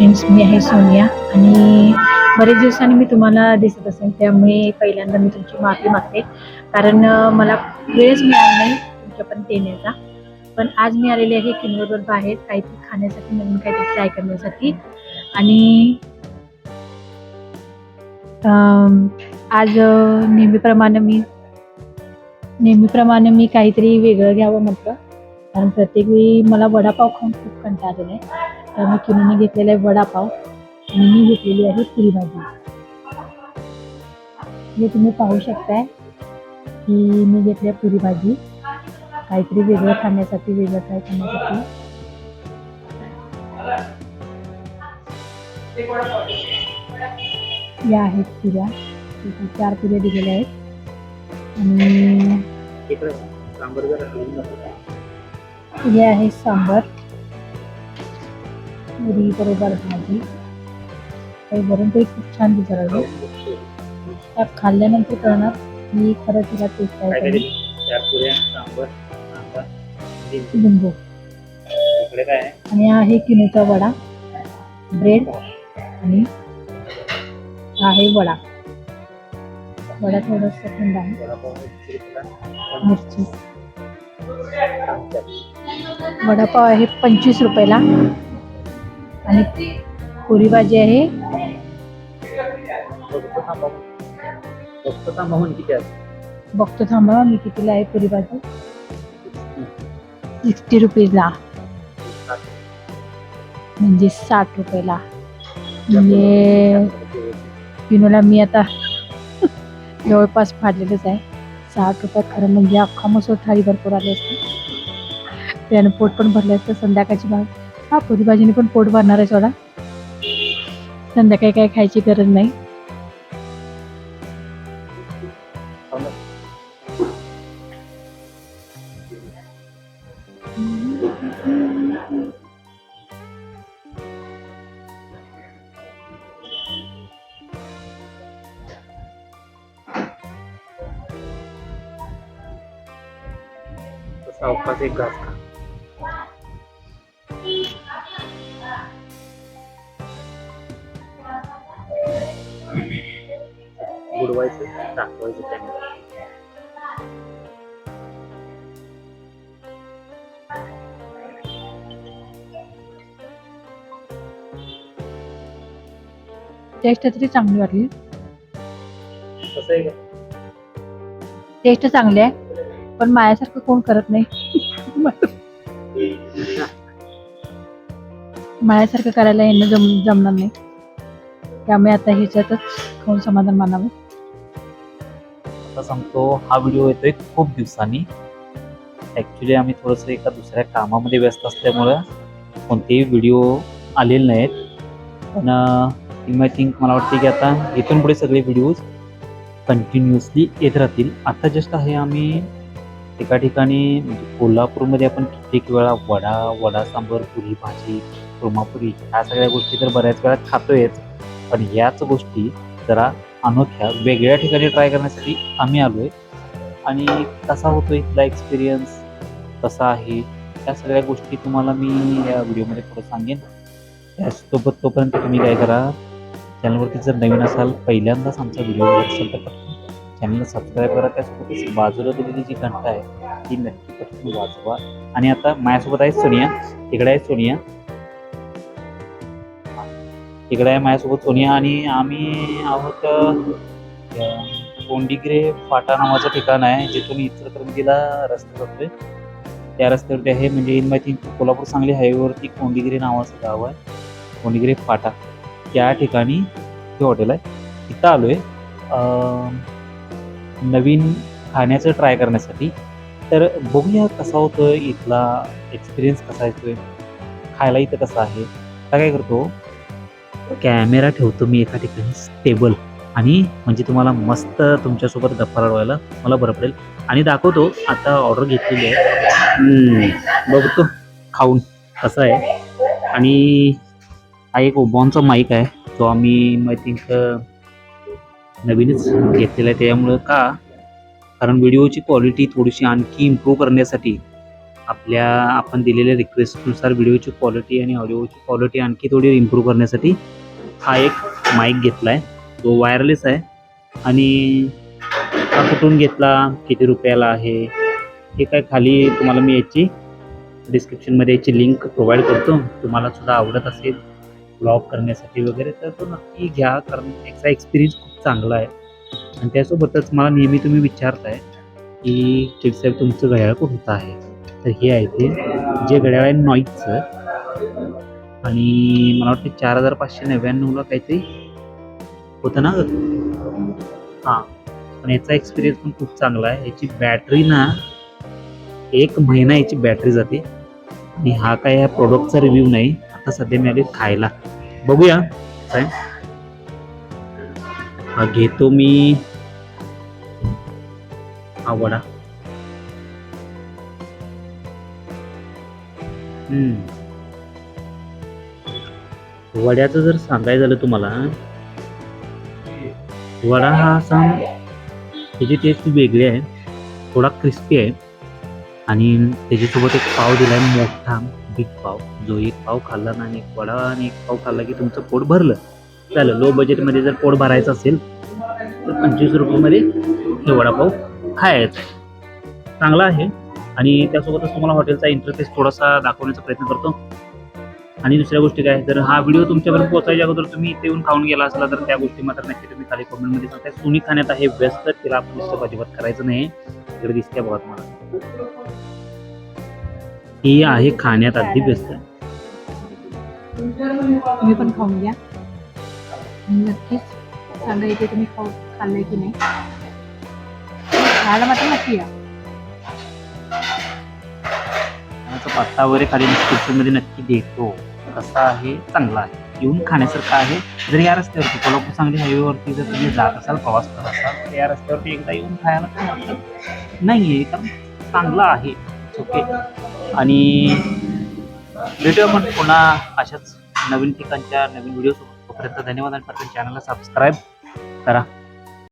Friends मी आहे सोनिया. आणि बरेच दिवसांनी मी तुम्हाला दिसत असेल त्यामुळे पहिल्यांदा मी तुमची माफी मागते. कारण मला वेळच मिळाला नाही तुमच्यापर्यंत येण्याचा पण आज मी आलेली आहे किनवरवर बाहेर काहीतरी खाण्यासाठी नवीन काहीतरी ट्राय करण्यासाठी. आणि आज नेहमीप्रमाणे मी नेहमीप्रमाणे मी काहीतरी वेगळं घ्यावं म्हटलं. कारण प्रत्येक वेळी मला वडापाव खाऊन खूप कंटाळलेला आहे. तर मी किनूने घेतलेला आहे वडापाव. आणि मी घेतलेली आहे पुरी भाजी. हे तुम्ही पाहू शकताय की मी घेतली पुरी भाजी. काहीतरी वेगळं खाण्यासाठी वेगळं ट्राय करण्यासाठी या आहेत पुऱ्या. चार पुऱ्या दिलेल्या आहेत. आणि. हे आहे सांबर. पुरी बरोबर भाजी. काही वरून तरी खूप छान दिसत आहे त्या खाल्ल्यानंतर कळणार मी खरं तिला टेस्ट काय आहे? लिंबू. आणि हा आहे किनूचा वडा ब्रेड आणि हा आहे वडा. वडा थोडासा थंड आहे. मिरची. वडापाव आहे पंचवीस रुपयाला. आणि पुरी भाजी आहे. बघतो थांबा. म्हणून किती आहे? बघतो थांबा मी कितीला आहे पुरी भाजी सिक्स्टी रुपीजला. म्हणजे साठ रुपयाला. म्हणजे पिनोला मी आता जवळपास फाडलेलंच आहे. साठ रुपयात खरं म्हणजे अख्खा मसूर थाळी भरपूर आली असते त्यानं पोट पण भरलं असतं संध्याकाळची भाग हा पुरी भाजीने पण पोट भरणार आहे सोडा. संध्याकाळी काय खायची गरज नाही. तसा एक घास खा बुडवायचं टाकवायचं त्यामध्ये टेस्ट तरी चांगली वाटली. कसं आहे का टेस्ट चांगली आहे पण माझ्यासारखं कोण करत नाही. माझ्यासारखं करायला यांना जम जमणार नाही. त्यामुळे आता ह्याच्यातच खाऊन समाधान मानावं. आता सांगतो हा व्हिडिओ येतोय खूप दिवसांनी. ॲक्च्युली आम्ही थोडंसं एका दुसऱ्या कामामध्ये व्यस्त असल्यामुळं कोणतेही व्हिडिओ आलेले नाहीत. पण आय थिंक मला वाटते की आता इथून पुढे सगळे व्हिडिओज कंटिन्युअसली येत राहतील. आता जस्ट आहे आम्ही एका ठिकाणी म्हणजे कोल्हापूरमध्ये आपण कित्येक वेळा वडा वडा सांबर पुरी भाजी कुर्मापुरी ह्या सगळ्या गोष्टी तर बऱ्याच वेळा खातोयच. पण ह्याच गोष्टी जरा अनोख्या वेगळ्या ठिकाणी ट्राय करण्यासाठी आम्ही आलो आहे आणि कसा होतो इथला एक्सपिरियन्स कसा आहे? या सगळ्या गोष्टी तुम्हाला मी या व्हिडिओमध्ये थोडं सांगेन. त्यासोबत तोपर्यंत तुम्ही काय करा चॅनलवरती जर नवीन असाल पहिल्यांदाच आमचा व्हिडिओ बघत असाल तर चॅनलला सबस्क्राईब करा. त्यासोबतच बाजूला दिलेली जी घंटा आहे ती नक्की पटकन वाजवा. आणि आता माझ्यासोबत आहे सोनिया. तिकडे आहे सोनिया. इकडे आहे माझ्यासोबत सोनिया आणि आम्ही आहोत अं, फाटा नावाचं ठिकाण आहे जिथून इचलकरंजीला रस्ता जातोय. त्या रस्त्यावरती आहे म्हणजे in my think Kolhapur Sangli हायवेवरती Kondigre नावाचं गाव आहे कोंडिग्रे फाटा. त्या ठिकाणी हे हॉटेल आहे. तिथं आलोय आहे नवीन खाण्याचं ट्राय करण्यासाठी. तर बघूया कसा होतं इथला एक्सपिरियन्स कसा येतोय खायला इथं कसं आहे आता काय करतो कॅमेरा ठेवतो मी एका ठिकाणी स्टेबल आणि म्हणजे तुम्हाला मस्त तुमच्यासोबत गप्पा रडवायला मला बरं पडेल. आणि दाखवतो आता ऑर्डर घेतलेली आहे. बघतो. खाऊन. कसं आहे? आणि हा एक ओबॉनचा माईक आहे. तो आम्ही आय थिंक नवीनच घेतलेला आहे. त्यामुळं का? कारण व्हिडिओची क्वालिटी थोडीशी आणखी इम्प्रूव्ह करण्यासाठी आपल्या आपण दिलेल्या रिक्वेस्टनुसार व्हिडिओची क्वालिटी आणि ऑडिओची क्वालिटी आणखी थोडी इम्प्रूव्ह करण्यासाठी हा एक माईक घेतला आहे तो वायरलेस आहे. आणि हा कुठून घेतला? किती रुपयाला आहे? हे काय खाली तुम्हाला मी याची डिस्क्रिप्शनमध्ये याची लिंक प्रोव्हाइड करतो. तुम्हाला सुद्धा आवडत असेल ब्लॉग करण्यासाठी वगैरे तर तो नक्की घ्या. कारण त्याचा एक्सपिरियन्स खूप चांगला आहे. आणि त्यासोबतच मला नेहमी तुम्ही विचारताय की चिडसाहेब तुमचं घड्याळ कोणतं आहे? तर हे आहे ते जे घड्याळ आहे नॉईजचं आणि मला वाटतं चार हजार पाचशे नव्याण्णवला काहीतरी होतं ना? हां. पण याचा एक्सपिरियन्स पण खूप चांगला आहे. याची बॅटरी ना एक महिना याची बॅटरी जाते. आणि हा काय या प्रोडक्टचा रिव्ह्यू नाही. आता सध्या मी आले खायला. बघूया. काय? हा घेतो मी. हा हम्म. वड्याचं जर सांगायचं झालं तुम्हाला वडा हा असा त्याची टेस्ट वेगळी आहे थोडा क्रिस्पी आहे आणि त्याच्यासोबत एक पाव दिला आहे मोठा बिग पाव. जो एक पाव खाल्ला ना आणि एक वडा आणि एक पाव खाल्ला की तुमचं पोट भरलं. चालेल लो बजेटमध्ये जर पोट भरायचं असेल तर पंचवीस रुपयामध्ये हे वडापाव खायचं. चांगला आहे. आणि त्यासोबतच तुम्हाला हॉटेलचा इंटरफेस थोडासा दाखवण्याचा प्रयत्न करतो. आणि दुसऱ्या गोष्टी काय तर हा व्हिडिओ तुमच्यापर्यंत पोहोचायच्या अगोदर तुम्ही इथे येऊन खाऊन गेला असला तर त्या गोष्टी मात्र नक्की तुम्ही खाली कमेंटमध्ये सांगताय. सोनी खाण्यात आहे व्यस्त तिला आपण डिस्टर्ब अजिबात करायचं नाही. इकडे दिसते बघा तुम्हाला. ही आहे खाण्यात अगदी व्यस्त. तुम्ही पण खाऊन घ्या. नक्कीच सांगा इथे तुम्ही खाऊ खाल्लंय की नाही. खायला मात्र नक्की या. त्याचा पत्ता वगैरे खाली डिस्क्रिप्शनमध्ये नक्की देतो. कसा आहे चांगला आहे. येऊन खाण्यासारखं आहे. जर या रस्त्यावरती कोल्हापूर सांगली हायवेवरती जर तुम्ही जात असाल प्रवास करत असाल तर या रस्त्यावरती एकदा येऊन खायला काही नाही आहे एकदम चांगला आहे. ओके. आणि व्हिडिओ आपण पुन्हा अशाच नवीन ठिकाणच्या नवीन व्हिडिओ तोपर्यंत धन्यवाद आणि परत चॅनलला सबस्क्राईब करा.